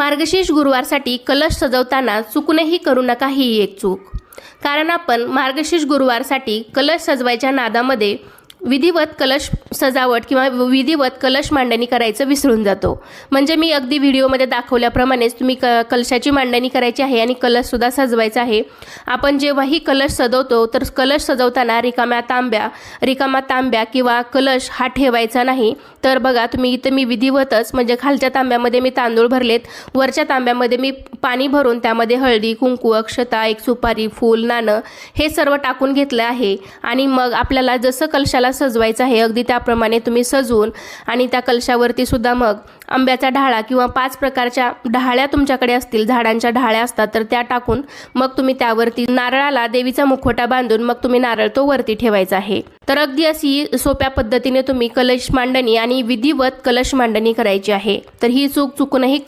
मार्गशीर्ष गुरुवारसाठी कलश सजवताना चुकूनही करू नका ही एक चूक. कारण आपण मार्गशीर्ष गुरुवारसाठी कलश सजवायच्या नादामध्ये विधिवत कलश सजावट किंवा विधिवत कलश मांडणी करायचं विसरून जातो. म्हणजे मी अगदी व्हिडिओमध्ये दाखवल्याप्रमाणेच तुम्ही क कलशाची मांडणी करायची आहे आणि कलशसुद्धा सजवायचा आहे. आपण जेव्हाही कलश सजवतो तर कलश सजवताना रिकाम्या तांब्या रिकामा तांब्या किंवा कलश हा ठेवायचा नाही. तर बघा तुम्ही इथं मी विधिवतच म्हणजे खालच्या तांब्यामध्ये मी तांदूळ भरलेत वरच्या तांब्यामध्ये मी पाणी भरून त्यामध्ये हळदी कुंकू अक्षता एक सुपारी फूल नाणं हे सर्व टाकून घेतलं आहे. आणि मग आपल्याला जसं कलशाला सजवायचं आहे. अगदी त्याप्रमाणे तुम्ही सजवून आणि त्या कलशावरती सुद्धा मग आंब्याचा ढाळा किंवा पाच प्रकारच्या ढाळ्या तुमच्याकडे असतील झाडांच्या ढाळ्या असतात तर त्या टाकून मग तुम्ही त्यावरती नारळाला देवीचा मुखवटा बांधून मग तुम्ही नारळ तो वरती ठेवायचा आहे. तर अगदी अशी सोप्या पद्धतीने तुम्ही कलश मांडणी आणि विधिवत कलश मांडणी करायची आहे. तर ही चूक चुकूनही